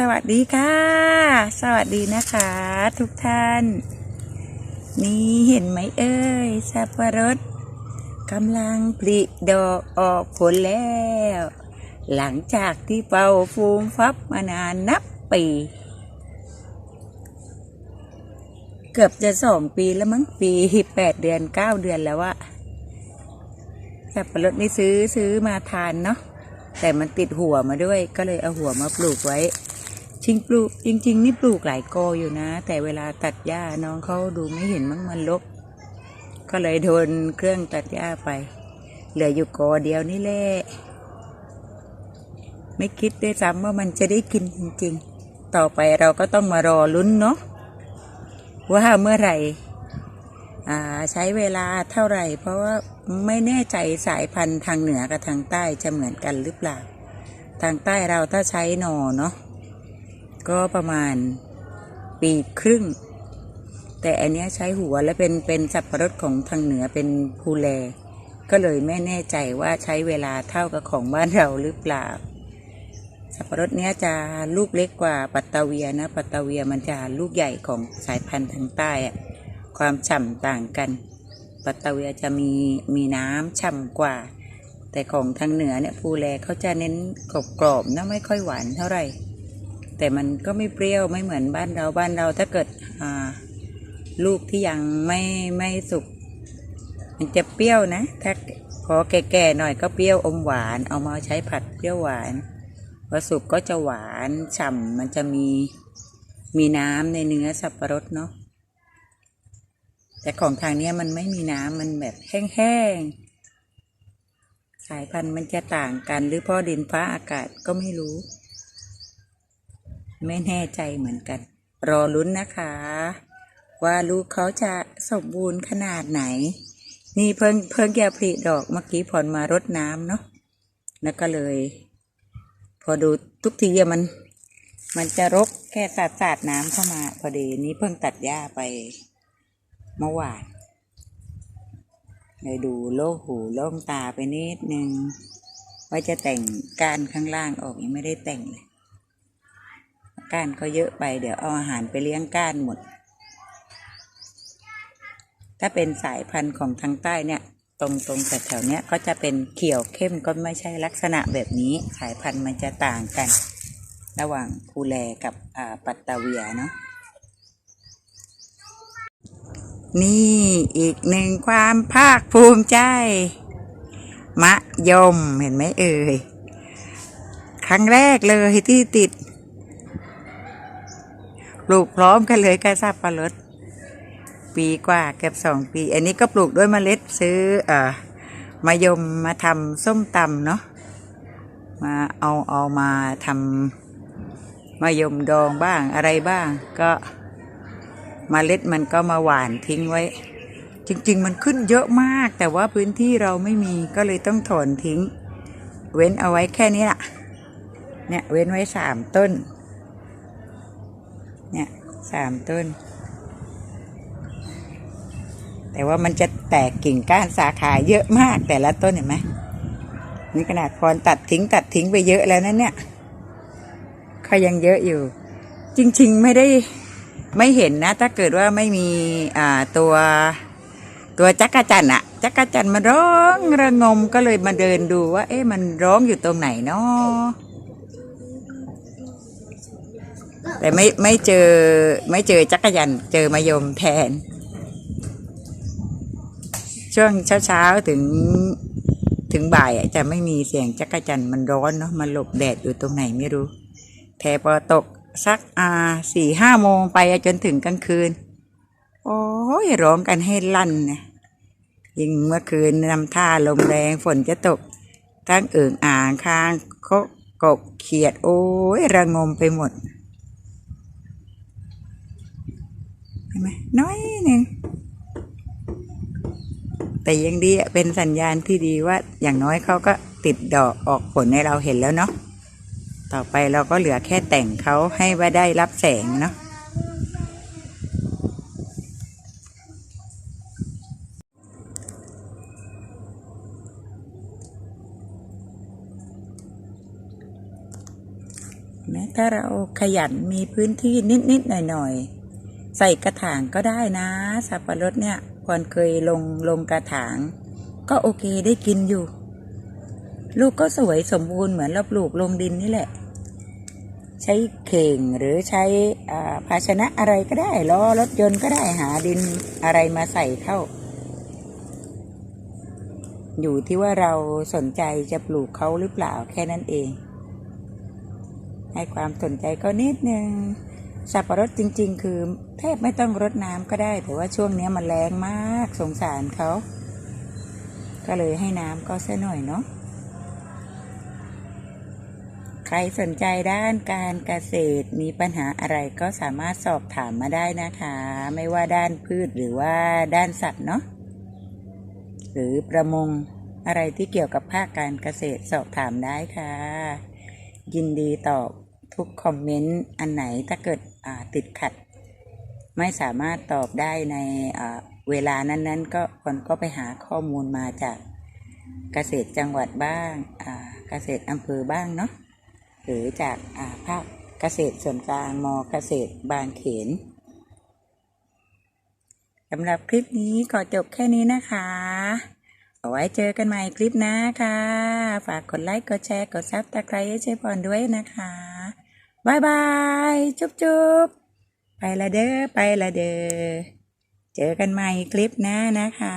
สวัสดีค่ะ สวัสดีนะคะ ทุกท่าน นี่เห็นไหมเอ้ยสับปะรดกำลังผลิดอกออกผลแล้ว หลังจากที่เป่าฟูมฟับมานานนับปี เกือบจะสองปีแล้วมั้งปีแปดเดือนเก้าเดือนแล้วอะสับปะรดนี่ซื้อซื้อมาทานเนาะแต่มันติดหัวมาด้วยก็เลยเอาหัวมาปลูกไว้ จริงปลูกจริง ๆ นี่ปลูกหลายกออยู่นะ แต่เวลาตัดหญ้าน้องเขาดูไม่เห็นมั้งมันลกก็เลยโดนเครื่องตัดหญ้าไป เหลืออยู่กอเดียวนี่แหละไม่คิดด้วยซ้ำว่ามันจะได้กินจริง ๆ ต่อไปเราก็ต้องมารอลุ้นเนาะว่าเมื่อไหร่อ่าใช้เวลาเท่าไหร่ เพราะว่าไม่แน่ใจสายพันธุ์ทางเหนือกับทางใต้จะเหมือนกันหรือเปล่า ทางใต้เราถ้าใช้หนอเนาะ ก็ประมาณปีครึ่ง แต่อันเนี้ยใช้หัวและเป็นเป็นสับปะรดของทางเหนือเป็นภูแล ก็เลยไม่แน่ใจว่าใช้เวลาเท่ากับของบ้านเราหรือเปล่า สับปะรดเนี้ยจะลูกเล็กกว่าปัตตาเวียนะปัตตาเวียมันจะลูกใหญ่ของสายพันธุ์ทางใต้อะความฉ่ำต่างกัน ปัตตาเวียจะมีมีน้ำฉ่ำกว่า แต่ของทางเหนือเนี่ยภูแลเขาจะเน้นกรอบๆนะไม่ค่อยหวานเท่าไหร่ แต่มันก็ไม่เปรี้ยวไม่เหมือนบ้านเราบ้านเราถ้าเกิดลูกที่ยังไม่ไม่สุกมันจะเปรี้ยวนะ ถ้าพอแก่ๆหน่อยก็เปรี้ยวอมหวาน เอามาใช้ผัดเปรี้ยวหวานพอสุกก็จะหวานฉ่ำมันจะมีมีน้ำในเนื้อสับปะรดเนาะแต่ของทางเนี้ยมันไม่มีน้ำมันแบบแห้งๆสายพันธุ์มันจะต่างกันหรือพราะดินฟ้าอากาศก็ไม่รู้ ไม่แน่ใจเหมือนกัน รอลุ้นนะคะ ว่าลูกเขาจะสมบูรณ์ขนาดไหน นี่เพิ่งเพิ่งแกผลิดอกเมื่อกี้ผ่อนมารดน้ำเนาะแล้วก็เลย พอดูทุกทีมัน มันจะรกแค่สาดสาดน้ำเข้ามาพอดีนี้เพิ่งตัดหญ้าไปเมื่อวานเลยดูโล่งหูโล่งตาไปนิดนึงว่าจะแต่งกานข้างล่างออกยังไม่ได้แต่งเลย ก้านก็เยอะไป เดี๋ยวเอาอาหารไปเลี้ยงก้านหมด ถ้าเป็นสายพันธุ์ของทางใต้เนี่ย ตรงตรงแต่แถวเนี้ยก็จะเป็นเขียวเข้มก็ไม่ใช่ลักษณะแบบนี้ สายพันธุ์มันจะต่างกัน ระหว่างภูแลกับปัตตาเวียเนาะนี่อีกหนึ่งความภาคภูมิใจ มะยมเห็นไหมเอ่ย ครั้งแรกเลยที่ติด ปลูกพร้อมกันเลยกับสับปะรดปีกว่าเกือบสองปี อันนี้ก็ปลูกด้วยเมล็ดซื้อเอ่อมายมมาทำส้มตำเนาะมาเอาเอามาทำมายมดองบ้างอะไรบ้าง ก็มเมล็ดมันก็มาหวานทิ้งไว้ จริง ๆ มันขึ้นเยอะมาก แต่ว่าพื้นที่เราไม่มีก็เลยต้องถอนทิ้ง เว้นเอาไว้แค่นี้ละเนี่ยเว้นไว้สามต้น เนี่ยสามต้น แต่ว่ามันจะแตกกิ่งก้านสาขาเยอะมากแต่ละต้นเห็นไหมนี่ขนาดพรตัดทิ้งตัดทิ้งไปเยอะแล้วนะเนี่ยเขายังเยอะอยู่ จริง ๆ ไม่ได้ไม่เห็นนะ ถ้าเกิดว่าไม่มีอ่าตัวตัวจักรจันอะจักรจันมันร้องระงมก็เลยมาเดินดูว่า เอ๊ะมันร้องอยู่ตรงไหนเนาะ แต่ไม่ไม่เจอไม่เจอจักรจันเจอมายมแทน ช่วงเช้าๆถึงถึงบ่ายจะไม่มีเสียงจักรจันมันร้อนเนาะมันหลบแดดอยู่ตรงไหนไม่รู้ แต่พอตกสักอ่าสี่ห้าโมงไปจนถึงกลางคืน โอ้ยร้องกันให้ลั่นนะยิ่งเมื่อคืนนำท่าลมแรงฝนจะตก ทั้งเอ่งอ่างคางโคกกเขียด โอ้ยระงมไปหมดเห็นไหมน้อยหนึ่งแต่ยังดีอะเป็นสัญญาณที่ดีว่าอย่างน้อยเขาก็ติดดอกออกผลให้เราเห็นแล้วเนาะต่อไปเราก็เหลือแค่แต่งเขาให้ว่าได้รับแสงเนาะแม้ถ้าเราขยันมีพื้นที่นิด ๆ หน่อย ๆ ใส่กระถางก็ได้นะ สับปะรดเนี่ยพรเคยลงลงกระถาง ก็โอเคได้กินอยู่ ลูกก็สวยสมบูรณ์เหมือนเราปลูกลงดินนี่แหละ ใช้เข่งหรือใช้ภาชนะอะไรก็ได้ล้อรถยนต์ก็ได้หาดินอะไรมาใส่เข้า อยู่ที่ว่าเราสนใจจะปลูกเขาหรือเปล่าแค่นั้นเอง ให้ความสนใจก็นิดนึง สับปะรดจริง ๆ คือแทบไม่ต้องรดน้ำก็ได้ แต่ว่าช่วงนี้มันแรงมากสงสารเขา ก็เลยให้น้ำก็สักหน่อยเนาะใครสนใจด้านการเกษตรมีปัญหาอะไรก็สามารถสอบถามมาได้นะคะ ไม่ว่าด้านพืชหรือว่าด้านสัตว์เนาะหรือประมงอะไรที่เกี่ยวกับภาคการเกษตรสอบถามได้ค่ะ ยินดีตอบ ทุกคอมเมนต์อันไหนถ้าเกิดติดขัด ไม่สามารถตอบได้ในเวลานั้นๆ ก็คนก็ไปหาข้อมูลมาจากเกษตรจังหวัดบ้างเกษตรอำเภอบ้างเนาะหรือจากภาคเกษตรส่วนกลางมเกษตรบางเขนสำหรับคลิปนี้ขอจบแค่นี้นะคะ เอาไว้เจอกันใหม่คลิปหน้าค่ะ ฝากกดไลค์ กดแชร์ กดซับตะไคร้ให้เชฟพรด้วยนะคะ บายบาย จุ๊บจุ๊บไปละเด้อ ไปละเด้อ เจอกันใหม่คลิปหน้านะคะ